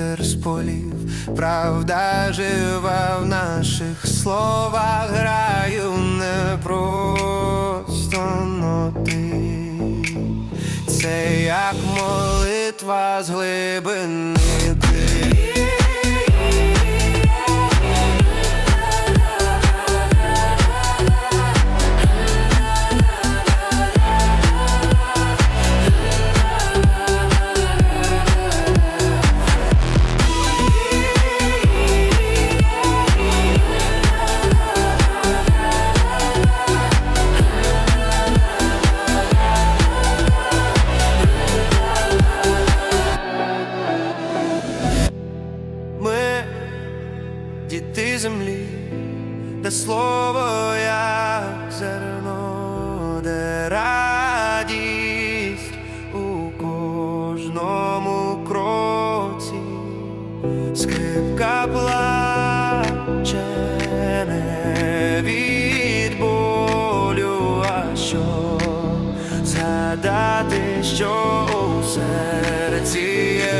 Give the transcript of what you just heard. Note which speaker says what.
Speaker 1: Вітер з правда жива в наших словах, граю не просто ноти. Це як молитва з глибини. Діти землі, де слово як зерно, де радість у кожному кроці, скрипка плаче не від болю, а що згадати, що у серці є